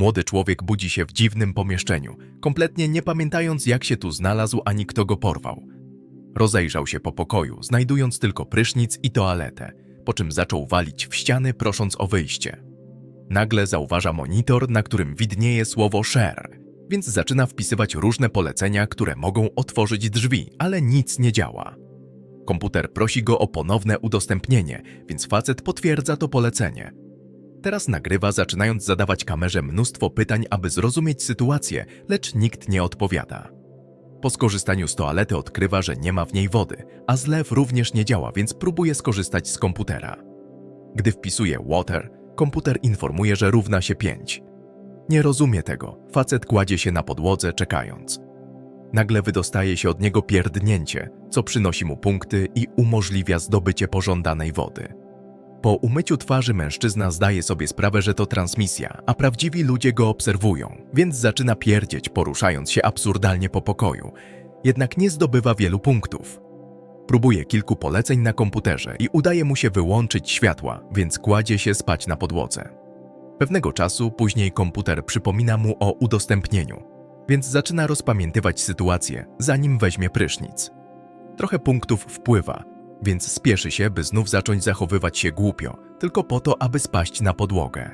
Młody człowiek budzi się w dziwnym pomieszczeniu, kompletnie nie pamiętając jak się tu znalazł ani kto go porwał. Rozejrzał się po pokoju, znajdując tylko prysznic i toaletę, po czym zaczął walić w ściany prosząc o wyjście. Nagle zauważa monitor, na którym widnieje słowo share, więc zaczyna wpisywać różne polecenia, które mogą otworzyć drzwi, ale nic nie działa. Komputer prosi go o ponowne udostępnienie, więc facet potwierdza to polecenie. Teraz nagrywa, zaczynając zadawać kamerze mnóstwo pytań, aby zrozumieć sytuację, lecz nikt nie odpowiada. Po skorzystaniu z toalety odkrywa, że nie ma w niej wody, a zlew również nie działa, więc próbuje skorzystać z komputera. Gdy wpisuje water, komputer informuje, że równa się 5. Nie rozumie tego, facet kładzie się na podłodze, czekając. Nagle wydostaje się od niego pierdnięcie, co przynosi mu punkty i umożliwia zdobycie pożądanej wody. Po umyciu twarzy mężczyzna zdaje sobie sprawę, że to transmisja, a prawdziwi ludzie go obserwują, więc zaczyna pierdzieć, poruszając się absurdalnie po pokoju. Jednak nie zdobywa wielu punktów. Próbuje kilku poleceń na komputerze i udaje mu się wyłączyć światła, więc kładzie się spać na podłodze. Pewnego czasu później komputer przypomina mu o udostępnieniu, więc zaczyna rozpamiętywać sytuację, zanim weźmie prysznic. Trochę punktów wpływa, więc spieszy się, by znów zacząć zachowywać się głupio, tylko po to, aby spaść na podłogę.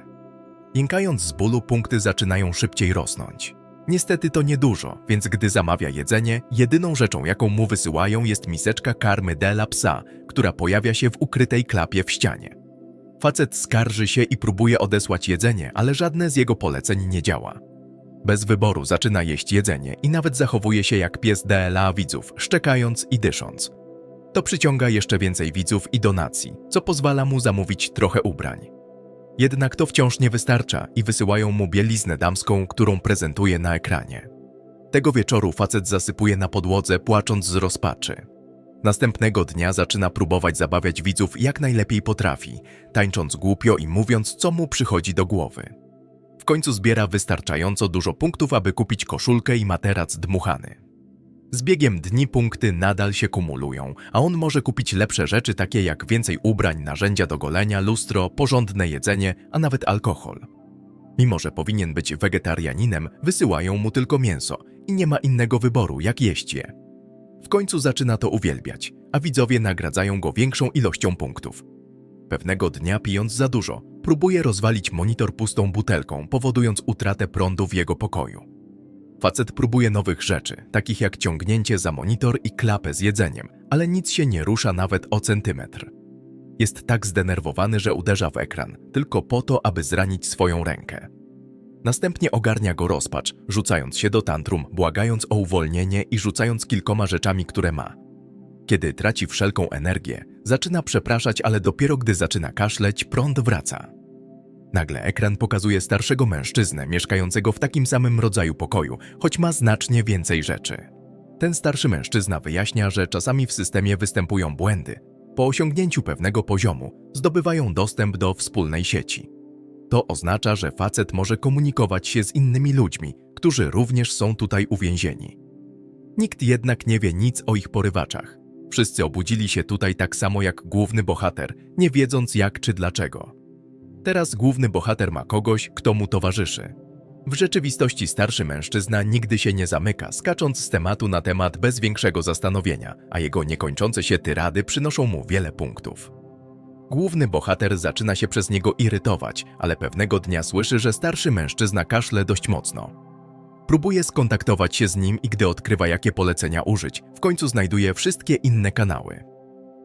Jękając z bólu, punkty zaczynają szybciej rosnąć. Niestety to niedużo, więc gdy zamawia jedzenie, jedyną rzeczą, jaką mu wysyłają, jest miseczka karmy Della psa, która pojawia się w ukrytej klapie w ścianie. Facet skarży się i próbuje odesłać jedzenie, ale żadne z jego poleceń nie działa. Bez wyboru zaczyna jeść jedzenie i nawet zachowuje się jak pies DLA widzów, szczekając i dysząc. To przyciąga jeszcze więcej widzów i donacji, co pozwala mu zamówić trochę ubrań. Jednak to wciąż nie wystarcza i wysyłają mu bieliznę damską, którą prezentuje na ekranie. Tego wieczoru facet zasypuje na podłodze, płacząc z rozpaczy. Następnego dnia zaczyna próbować zabawiać widzów jak najlepiej potrafi, tańcząc głupio i mówiąc, co mu przychodzi do głowy. W końcu zbiera wystarczająco dużo punktów, aby kupić koszulkę i materac dmuchany. Z biegiem dni punkty nadal się kumulują, a on może kupić lepsze rzeczy takie jak więcej ubrań, narzędzia do golenia, lustro, porządne jedzenie, a nawet alkohol. Mimo, że powinien być wegetarianinem, wysyłają mu tylko mięso i nie ma innego wyboru, jak jeść je. W końcu zaczyna to uwielbiać, a widzowie nagradzają go większą ilością punktów. Pewnego dnia, pijąc za dużo, próbuje rozwalić monitor pustą butelką, powodując utratę prądu w jego pokoju. Facet próbuje nowych rzeczy, takich jak ciągnięcie za monitor i klapę z jedzeniem, ale nic się nie rusza nawet o centymetr. Jest tak zdenerwowany, że uderza w ekran, tylko po to, aby zranić swoją rękę. Następnie ogarnia go rozpacz, rzucając się do tantrum, błagając o uwolnienie i rzucając kilkoma rzeczami, które ma. Kiedy traci wszelką energię, zaczyna przepraszać, ale dopiero gdy zaczyna kaszleć, prąd wraca. Nagle ekran pokazuje starszego mężczyznę mieszkającego w takim samym rodzaju pokoju, choć ma znacznie więcej rzeczy. Ten starszy mężczyzna wyjaśnia, że czasami w systemie występują błędy. Po osiągnięciu pewnego poziomu zdobywają dostęp do wspólnej sieci. To oznacza, że facet może komunikować się z innymi ludźmi, którzy również są tutaj uwięzieni. Nikt jednak nie wie nic o ich porywaczach. Wszyscy obudzili się tutaj tak samo jak główny bohater, nie wiedząc jak czy dlaczego. Teraz główny bohater ma kogoś, kto mu towarzyszy. W rzeczywistości starszy mężczyzna nigdy się nie zamyka, skacząc z tematu na temat bez większego zastanowienia, a jego niekończące się tyrady przynoszą mu wiele punktów. Główny bohater zaczyna się przez niego irytować, ale pewnego dnia słyszy, że starszy mężczyzna kaszle dość mocno. Próbuje skontaktować się z nim i gdy odkrywa jakie polecenia użyć, w końcu znajduje wszystkie inne kanały.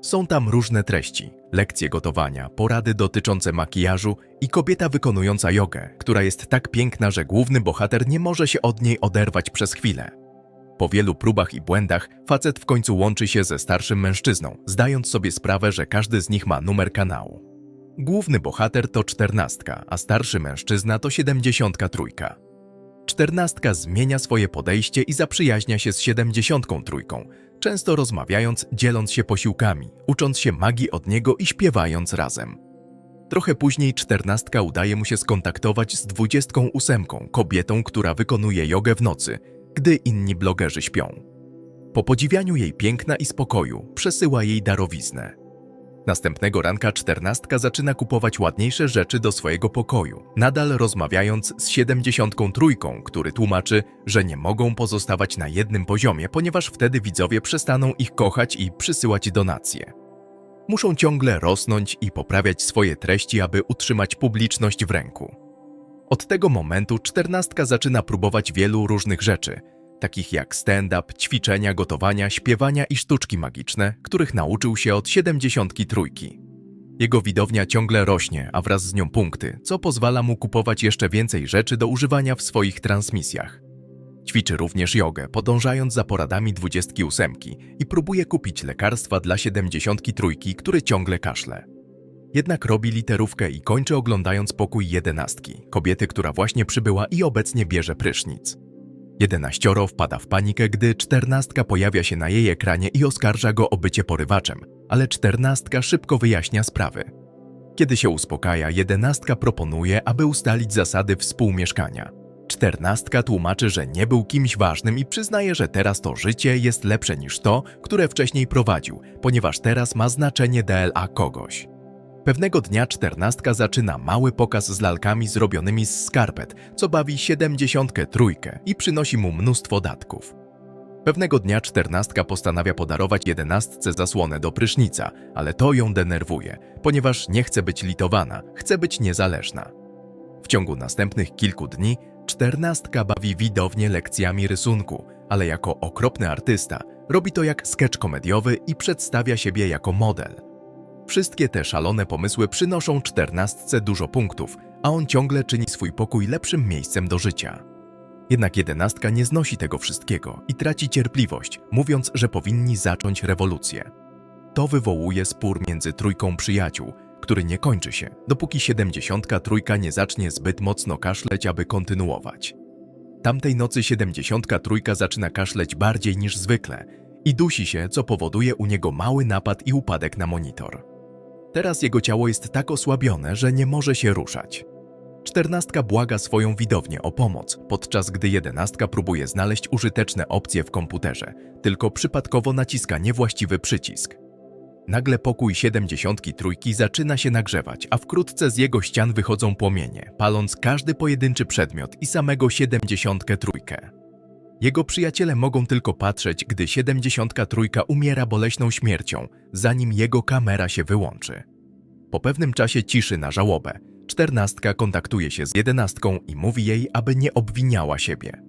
Są tam różne treści, lekcje gotowania, porady dotyczące makijażu i kobieta wykonująca jogę, która jest tak piękna, że główny bohater nie może się od niej oderwać przez chwilę. Po wielu próbach i błędach facet w końcu łączy się ze starszym mężczyzną, zdając sobie sprawę, że każdy z nich ma numer kanału. Główny bohater to czternastka, a starszy mężczyzna to siedemdziesiątka trójka. Czternastka zmienia swoje podejście i zaprzyjaźnia się z siedemdziesiątką trójką, często rozmawiając, dzieląc się posiłkami, ucząc się magii od niego i śpiewając razem. Trochę później czternastka udaje mu się skontaktować z dwudziestką ósemką, kobietą, która wykonuje jogę w nocy, gdy inni blogerzy śpią. Po podziwianiu jej piękna i spokoju przesyła jej darowiznę. Następnego ranka czternastka zaczyna kupować ładniejsze rzeczy do swojego pokoju, nadal rozmawiając z siedemdziesiątką trójką, który tłumaczy, że nie mogą pozostawać na jednym poziomie, ponieważ wtedy widzowie przestaną ich kochać i przysyłać donacje. Muszą ciągle rosnąć i poprawiać swoje treści, aby utrzymać publiczność w ręku. Od tego momentu czternastka zaczyna próbować wielu różnych rzeczy, takich jak stand-up, ćwiczenia, gotowania, śpiewania i sztuczki magiczne, których nauczył się od siedemdziesiątki trójki. Jego widownia ciągle rośnie, a wraz z nią punkty, co pozwala mu kupować jeszcze więcej rzeczy do używania w swoich transmisjach. Ćwiczy również jogę, podążając za poradami 28 i próbuje kupić lekarstwa dla 73, który ciągle kaszle. Jednak robi literówkę i kończy oglądając pokój jedenastki, kobiety, która właśnie przybyła i obecnie bierze prysznic. Jedenaścioro wpada w panikę, gdy czternastka pojawia się na jej ekranie i oskarża go o bycie porywaczem, ale czternastka szybko wyjaśnia sprawy. Kiedy się uspokaja, jedenastka proponuje, aby ustalić zasady współmieszkania. Czternastka tłumaczy, że nie był kimś ważnym i przyznaje, że teraz to życie jest lepsze niż to, które wcześniej prowadził, ponieważ teraz ma znaczenie DLA kogoś. Pewnego dnia czternastka zaczyna mały pokaz z lalkami zrobionymi z skarpet, co bawi siedemdziesiątkę trójkę i przynosi mu mnóstwo datków. Pewnego dnia czternastka postanawia podarować jedenastce zasłonę do prysznica, ale to ją denerwuje, ponieważ nie chce być litowana, chce być niezależna. W ciągu następnych kilku dni czternastka bawi widownię lekcjami rysunku, ale jako okropny artysta robi to jak sketch komediowy i przedstawia siebie jako model. Wszystkie te szalone pomysły przynoszą czternastce dużo punktów, a on ciągle czyni swój pokój lepszym miejscem do życia. Jednak jedenastka nie znosi tego wszystkiego i traci cierpliwość, mówiąc, że powinni zacząć rewolucję. To wywołuje spór między trójką przyjaciół, który nie kończy się, dopóki siedemdziesiątka trójka nie zacznie zbyt mocno kaszleć, aby kontynuować. Tamtej nocy siedemdziesiątka trójka zaczyna kaszleć bardziej niż zwykle i dusi się, co powoduje u niego mały napad i upadek na monitor. Teraz jego ciało jest tak osłabione, że nie może się ruszać. Czternastka błaga swoją widownię o pomoc, podczas gdy jedenastka próbuje znaleźć użyteczne opcje w komputerze, tylko przypadkowo naciska niewłaściwy przycisk. Nagle pokój siedemdziesiątki trójki zaczyna się nagrzewać, a wkrótce z jego ścian wychodzą płomienie, paląc każdy pojedynczy przedmiot i samego siedemdziesiątkę trójkę. Jego przyjaciele mogą tylko patrzeć, gdy siedemdziesiątka trójka umiera boleśną śmiercią, zanim jego kamera się wyłączy. Po pewnym czasie ciszy na żałobę, czternastka kontaktuje się z jedenastką i mówi jej, aby nie obwiniała siebie.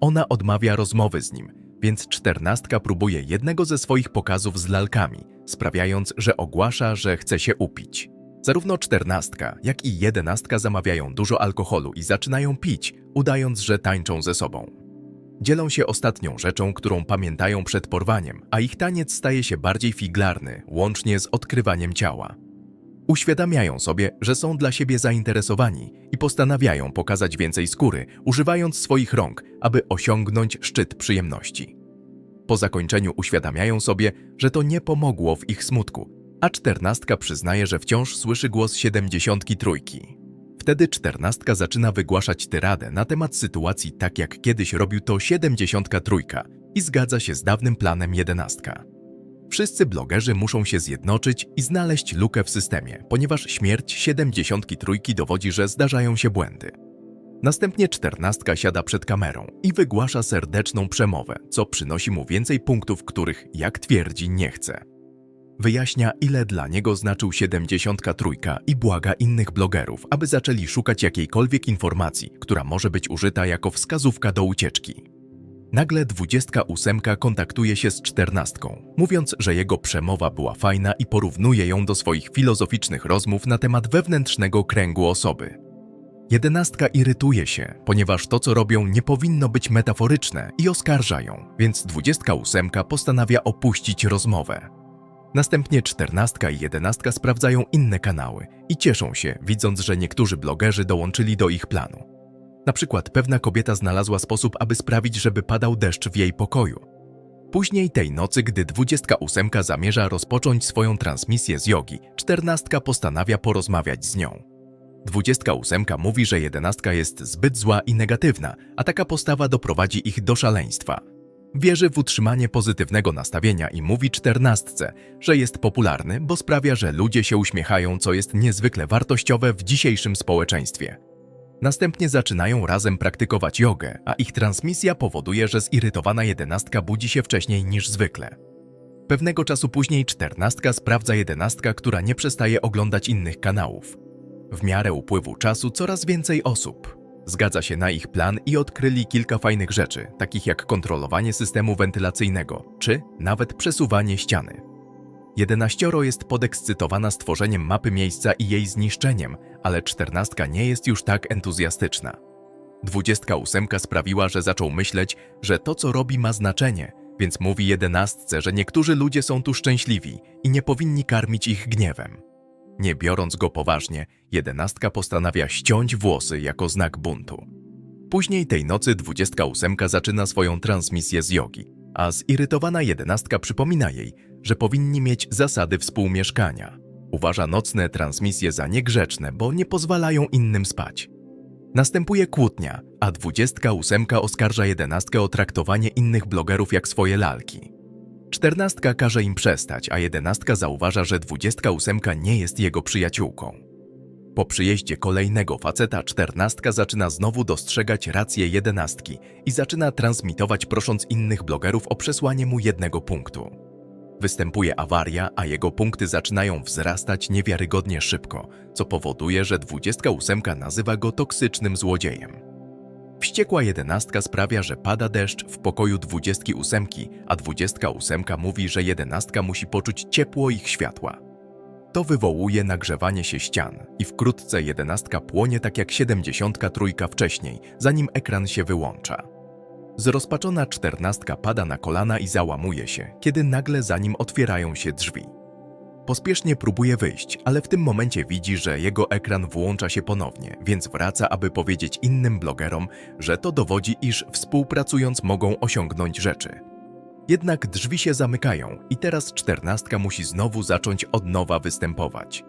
Ona odmawia rozmowy z nim, więc czternastka próbuje jednego ze swoich pokazów z lalkami, sprawiając, że ogłasza, że chce się upić. Zarówno czternastka, jak i jedenastka zamawiają dużo alkoholu i zaczynają pić, udając, że tańczą ze sobą. Dzielą się ostatnią rzeczą, którą pamiętają przed porwaniem, a ich taniec staje się bardziej figlarny, łącznie z odkrywaniem ciała. Uświadamiają sobie, że są dla siebie zainteresowani i postanawiają pokazać więcej skóry, używając swoich rąk, aby osiągnąć szczyt przyjemności. Po zakończeniu uświadamiają sobie, że to nie pomogło w ich smutku, a czternastka przyznaje, że wciąż słyszy głos siedemdziesiątki trójki. Wtedy czternastka zaczyna wygłaszać tyradę na temat sytuacji tak jak kiedyś robił to siedemdziesiątka trójka i zgadza się z dawnym planem jedenastka. Wszyscy blogerzy muszą się zjednoczyć i znaleźć lukę w systemie, ponieważ śmierć siedemdziesiątki trójki dowodzi, że zdarzają się błędy. Następnie czternastka siada przed kamerą i wygłasza serdeczną przemowę, co przynosi mu więcej punktów, których, jak twierdzi, nie chce. Wyjaśnia, ile dla niego znaczył siedemdziesiątka trójka i błaga innych blogerów, aby zaczęli szukać jakiejkolwiek informacji, która może być użyta jako wskazówka do ucieczki. Nagle 28 kontaktuje się z 14, mówiąc, że jego przemowa była fajna i porównuje ją do swoich filozoficznych rozmów na temat wewnętrznego kręgu osoby. Jedenastka irytuje się, ponieważ to, co robią, nie powinno być metaforyczne i oskarża ją, więc 28 postanawia opuścić rozmowę. Następnie 14 i 11 sprawdzają inne kanały i cieszą się, widząc, że niektórzy blogerzy dołączyli do ich planu. Na przykład pewna kobieta znalazła sposób, aby sprawić, żeby padał deszcz w jej pokoju. Później tej nocy, gdy 28 zamierza rozpocząć swoją transmisję z jogi, 14 postanawia porozmawiać z nią. 28 mówi, że 11 jest zbyt zła i negatywna, a taka postawa doprowadzi ich do szaleństwa. Wierzy w utrzymanie pozytywnego nastawienia i mówi czternastce, że jest popularny, bo sprawia, że ludzie się uśmiechają, co jest niezwykle wartościowe w dzisiejszym społeczeństwie. Następnie zaczynają razem praktykować jogę, a ich transmisja powoduje, że zirytowana jedenastka budzi się wcześniej niż zwykle. Pewnego czasu później czternastka sprawdza jedenastka, która nie przestaje oglądać innych kanałów. W miarę upływu czasu coraz więcej osób zgadza się na ich plan i odkryli kilka fajnych rzeczy, takich jak kontrolowanie systemu wentylacyjnego, czy nawet przesuwanie ściany. Jedenaścioro jest podekscytowana stworzeniem mapy miejsca i jej zniszczeniem, ale czternastka nie jest już tak entuzjastyczna. Dwudziestka ósemka sprawiła, że zaczął myśleć, że to co robi ma znaczenie, więc mówi jedenastce, że niektórzy ludzie są tu szczęśliwi i nie powinni karmić ich gniewem. Nie biorąc go poważnie, jedenastka postanawia ściąć włosy jako znak buntu. Później tej nocy dwudziestka ósemka zaczyna swoją transmisję z jogi, a zirytowana jedenastka przypomina jej, że powinni mieć zasady współmieszkania. Uważa nocne transmisje za niegrzeczne, bo nie pozwalają innym spać. Następuje kłótnia, a dwudziestka ósemka oskarża jedenastkę o traktowanie innych blogerów jak swoje lalki. Czternastka każe im przestać, a jedenastka zauważa, że dwudziestka ósemka nie jest jego przyjaciółką. Po przyjeździe kolejnego faceta czternastka zaczyna znowu dostrzegać rację jedenastki i zaczyna transmitować prosząc innych blogerów o przesłanie mu jednego punktu. Występuje awaria, a jego punkty zaczynają wzrastać niewiarygodnie szybko, co powoduje, że dwudziestka ósemka nazywa go toksycznym złodziejem. Wściekła jedenastka sprawia, że pada deszcz w pokoju dwudziestki ósemki, a dwudziestka ósemka mówi, że jedenastka musi poczuć ciepło ich światła. To wywołuje nagrzewanie się ścian i wkrótce jedenastka płonie tak jak siedemdziesiątka trójka wcześniej, zanim ekran się wyłącza. Zrozpaczona czternastka pada na kolana i załamuje się, kiedy nagle za nim otwierają się drzwi. Pospiesznie próbuje wyjść, ale w tym momencie widzi, że jego ekran włącza się ponownie, więc wraca, aby powiedzieć innym blogerom, że to dowodzi, iż współpracując mogą osiągnąć rzeczy. Jednak drzwi się zamykają i teraz czternastka musi znowu zacząć od nowa występować.